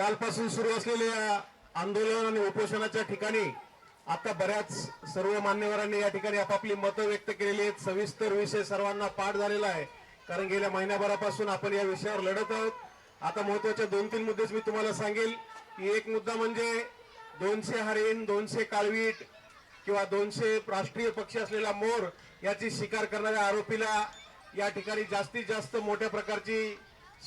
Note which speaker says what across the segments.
Speaker 1: कालपासून सुरू असलेल्या आंदोलन आणि उपोषणाच्या ठिकाणी आता बऱ्याच सर्व मान्यवरांनी या ठिकाणी आपापली मतं व्यक्त केलेली आहेत. सविस्तर विषय सर्वांना पाठ झालेला आहे. कारण गेल्या महिन्याभरापासून आपण या विषयावर लढत आहोत. आता महत्त्वाचे दोन तीन मुद्देच मी तुम्हाला सांगेल की एक मुद्दा म्हणजे दोनशे हरिण दोनशे काळवीट किंवा दोनशे राष्ट्रीय पक्षी असलेला मोर याची शिकार करणाऱ्या आरोपीला या ठिकाणी जास्तीत जास्त मोठ्या प्रकारची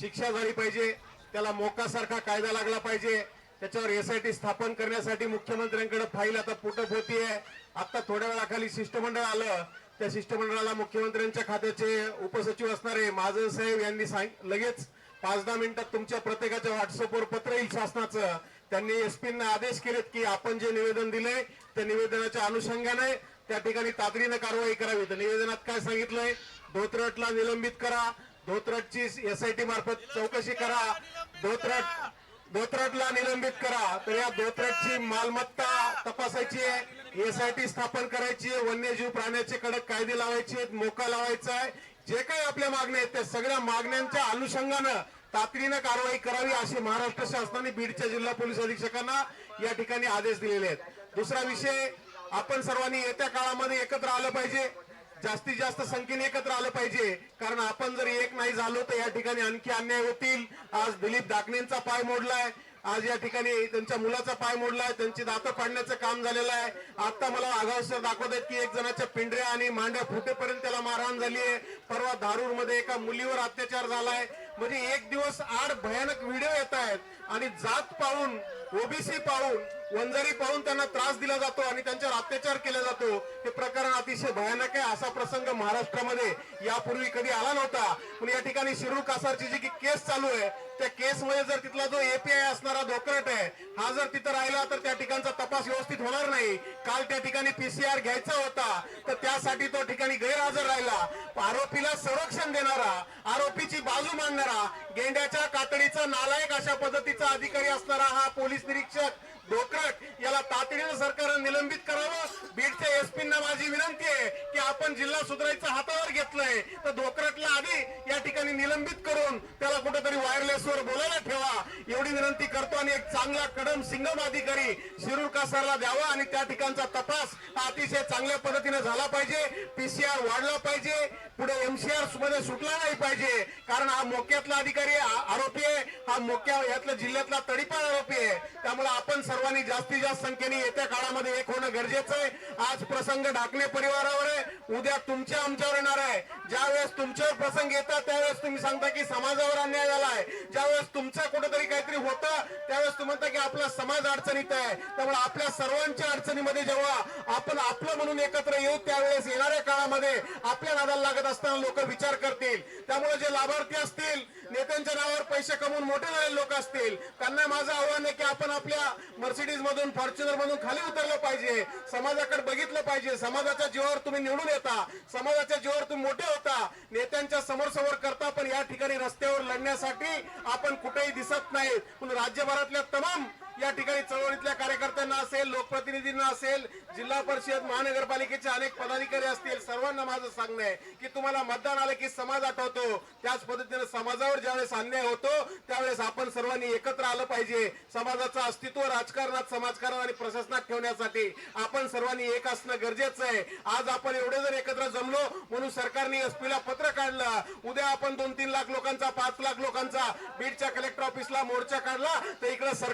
Speaker 1: शिक्षा झाली पाहिजे. त्याला मोकासारखा कायदा लागला पाहिजे. त्याच्यावर एसआयटी स्थापन करण्यासाठी मुख्यमंत्र्यांकडे फाईल आता पुटप होतीये आता थोड्या वेळाखाली शिष्टमंडळ आलं. त्या शिष्टमंडळाला मुख्यमंत्र्यांच्या खात्याचे उपसचिव असणारे महाजन साहेब यांनी सांग लगेच पाच दहा मिनिटात तुमच्या प्रत्येकाच्या व्हॉट्सअपवर पत्र येईल शासनाचं. त्यांनी एसपींना आदेश केलेत की आपण जे निवेदन दिलंय त्या निवेदनाच्या अनुषंगाने त्या ठिकाणी तातडीनं कारवाई करावी. तर निवेदनात काय सांगितलंय? धोत्रटला निलंबित करा. धोत्रटची टी मार्फत चौकशी करा. धोत्रट धोत्रटला निलंबित करा. तर या धोत्रटची मालमत्ता तपासायची आहे. टी स्थापन करायची आहे. वन्यजीव प्राण्याचे कडक कायदे लावायचे आहेत. मोका लावायचा आहे. जे काही आपल्या मागण्या आहेत त्या सगळ्या मागण्यांच्या अनुषंगानं तातडीनं कारवाई करावी अशी महाराष्ट्र शासनाने बीडच्या जिल्हा पोलीस अधीक्षकांना या ठिकाणी आदेश दिलेले आहेत. दुसरा विषय आपण सर्वांनी येत्या काळामध्ये एकत्र आलं पाहिजे. जास्तीत जास्त संख्येने एकत्र आलं पाहिजे. कारण आपण जर एक नाही झालो तर या ठिकाणी आणखी अन्याय होतील. आज दिलीप दाकणेंचा पाय मोडलाय. आज या ठिकाणी त्यांच्या मुलाचा पाय मोडलाय. त्यांची दातं पाडण्याचं काम झालेलं आहे. आता मला आगावसर दाखवत आहेत की एक जणाच्या पिंढऱ्या आणि मांड्या फुटेपर्यंत त्याला मारहाण झाली आहे. परवा धारूरमध्ये एका मुलीवर अत्याचार झालाय. म्हणजे एक दिवस आड भयानक व्हिडिओ येत आहेत. आणि जात पाहून ओबीसी पाहून वंजारी पाहून त्यांना त्रास दिला जातो आणि त्यांच्यावर अत्याचार केला जातो हे प्रकरण अतिशय भयानक आहे. असा प्रसंग महाराष्ट्रामध्ये यापूर्वी कधी आला नव्हता. पण या ठिकाणी शिरूर कासारची जी की केस चालू आहे त्या केसमध्ये जर तिथला जो एपीआय असणारा धोकरट आहे हा जर तिथं राहिला तर त्या ठिकाणचा तपास व्यवस्थित होणार नाही. काल त्या ठिकाणी पीसीआर घ्यायचा होता तर त्यासाठी तो ठिकाणी गैरहजर राहिला. आरोपीला संरक्षण देणारा आरोपीची बाजू मांडणारा गेंड्याच्या कातडीचा नालायक अशा पद्धतीचा अधिकारी असणारा हा पोलीस निरीक्षक डोकरट याला तातडीनं सरकारनं निलंबित करावं. बीडच्या एसपींना माझी विनंती आहे की आपण जिल्हा सुधारायचं हातावर घेतलंय. तर डोकरटला आधी या ठिकाणी निलंबित करून त्याला कुठेतरी वायरलेसवर बोलायला ठेवा. एवढी विनंती करतो आणि एक चांगला कडम सिंगम अधिकारी शिरूर कासारला द्यावा आणि त्या ठिकाणचा तपास हा अतिशय चांगल्या पद्धतीने झाला पाहिजे. पीसीआर वाढला पाहिजे. पुढे एमसीआरमध्ये सुटला नाही पाहिजे. कारण हा मोक्यातला अधिकारी आरोपी आहे. हा मोक्या यातला जिल्ह्यातला तडीपार आरोपी आहे. त्यामुळे आपण सर्वांनी जास्तीत जास्त संख्येने येत्या काळामध्ये एक होणं गरजेचं आहे. आज प्रसंग ढाकणे परिवारावर आहे. उद्या तुमच्या आमच्यावर येणार आहे. ज्या वेळेस तुमच्यावर प्रसंग येतात त्यावेळेस तुम्ही सांगता की समाजावर अन्याय झाला आहे ज्यावेळेस तुमचं कुठेतरी काहीतरी होतं त्यावेळेस तुम्ही म्हणता की आपला समाज अडचणीत आहे. त्यामुळे आपल्या सर्वांच्या अडचणीमध्ये जेव्हा आपण आपलं म्हणून एकत्र येऊ त्यावेळेस येणाऱ्या काळामध्ये आपल्या नादाला लागत असताना लोक विचार करतील. त्यामुळे जे लाभार्थी असतील नेत्यांच्या नावावर पैसे कमवून मोठे झालेले लोक असतील त्यांना माझं आव्हान आहे की आपण आपल्या मर्सिडीज मधून फॉर्च्युनर मधून खाली उतरलं पाहिजे. समाजाकडे बघितलं पाहिजे. समाजाच्या जीवावर तुम्ही निवडून येता. समाजाच्या जीवावर तुम्ही मोठे होता. नेत्यांच्या समोर समोर करता पण या ठिकाणी रस्त्यावर लढण्यासाठी आपण कुठेही दिसत नाही. पण राज्यभरातल्या तमाम या ठिकाणी चळवळीतल्या कार्यकर्त्यांना असेल लोकप्रतिनिधींना असेल जिल्हा परिषद महानगरपालिकेचे अनेक पदाधिकारी असतील सर्वांना माझं सांगणं आहे की तुम्हाला मतदान आलं की समाज आठवतो. त्याच पद्धतीने समाजावर ज्यावेळेस अन्याय होतो त्यावेळेस आपण सर्वांनी एकत्र आलं पाहिजे. समाजाचं अस्तित्व राजकारणात समाजकारण आणि प्रशासनात ठेवण्यासाठी आपण सर्वांनी एक असणं गरजेचं आहे. आज आपण एवढे जर एकत्र जमलो म्हणून सरकारने एसपीला पत्र काढलं. उद्या आपण दोन तीन लाख लोकांचा पाच लाख लोकांचा बीडच्या कलेक्टर ऑफिसला मोर्चा काढला तर इकडे सर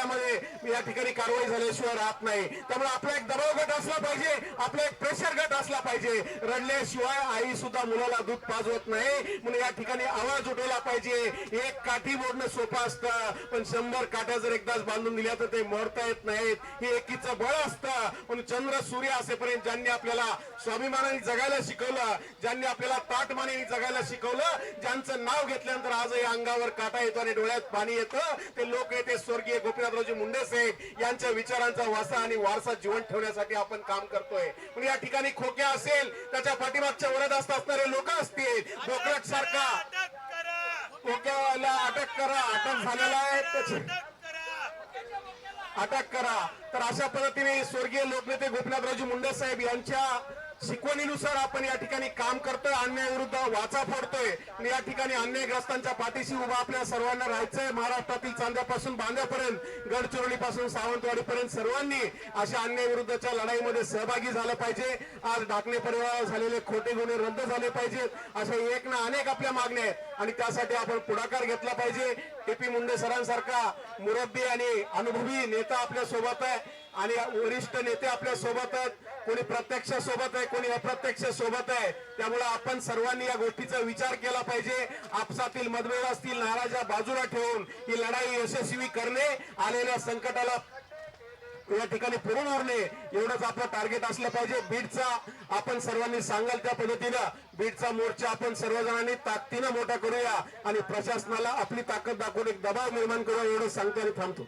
Speaker 1: मंत्रालयामध्ये या ठिकाणी कारवाई झाल्याशिवाय राहत नाही. त्यामुळे आपला एक दबाव गट असला पाहिजे आपला एक प्रेशर गट असला पाहिजे. रडल्याशिवाय आई सुद्धा मुलाला दूध पाजवत नाही म्हणून या ठिकाणी आवाज उठवला पाहिजे. एक काठी मोडणं सोपं असतं पण शंभर काठ्या जर एकदाच बांधून दिल्या तर ते मोडता येत नाहीत. हे एकीचं बळ असतं पण चंद्र सूर्य असेपर्यंत ज्यांनी आपल्याला स्वाभिमानाने जगायला शिकवलं ज्यांनी आपल्याला ताटमानेने जगायला शिकवलं ज्यांचं नाव घेतल्यानंतर आजही अंगावर काटा येतो आणि डोळ्यात पाणी येतं ते लोक येते स्वर्गीय गोपीनाथरावजी मुंडे साहेब यांच्या विचारांचा वासा आणि वारसा जीवन ठेवण्यासाठी आपण काम करतोय. पण या ठिकाणी खोक्या असेल त्याच्या पाठीमागच्या वरदहस्त असणारे लोक असतील. डोकरट सारखा
Speaker 2: अटक करा
Speaker 1: खोक्याला अटक करा. अटक झालेला आहे.
Speaker 2: अटक करा.
Speaker 1: तर अशा पद्धतीने स्वर्गीय लोकनेते गोपीनाथरावजी मुंडे साहेब यांच्या शिकवणीनुसार आपण या ठिकाणी काम करतोय अन्यायाविरुद्ध वाचा फोडतोय. आणि या ठिकाणी अन्यायग्रस्तांच्या पाठीशी उभा आपल्या सर्वांना राहायचंय. महाराष्ट्रातील चांद्यापासून बांद्यापर्यंत गडचिरोलीपासून सावंतवाडीपर्यंत सर्वांनी अशा अन्यायविरुद्धच्या लढाईमध्ये सहभागी झालं पाहिजे. आज ढाकणे परिवारावर झालेले खोटे गुन्हे रद्द झाले पाहिजेत. अशा एक ना अनेक आपल्या मागण्या आहेत. आणि त्यासाठी आपण पुढाकार घेतला पाहिजे. टी पी मुंडे सरांसारखा मुरब्बी आणि अनुभवी नेता आपल्यासोबत आहे. आहे आणि वरिष्ठ नेते आपल्यासोबत आहेत. कोणी प्रत्यक्ष सोबत आहे कोणी अप्रत्यक्ष सोबत आहे. त्यामुळे आपण सर्वांनी या गोष्टीचा विचार केला पाहिजे. आपसातील मतभेद असतील नाराजा बाजूला ठेवून ही लढाई यशस्वी करणे आलेल्या संकटाला या ठिकाणी पुरून उरणे एवढंच आपलं टार्गेट असलं पाहिजे. बीडचा आपण सर्वांनी सांगाल त्या पद्धतीनं. बीडचा मोर्चा आपण सर्वजणांनी ताकदीनं मोठा करूया आणि प्रशासनाला आपली ताकद दाखवून एक दबाव निर्माण करूया एवढं सांगतो आणि थांबतो.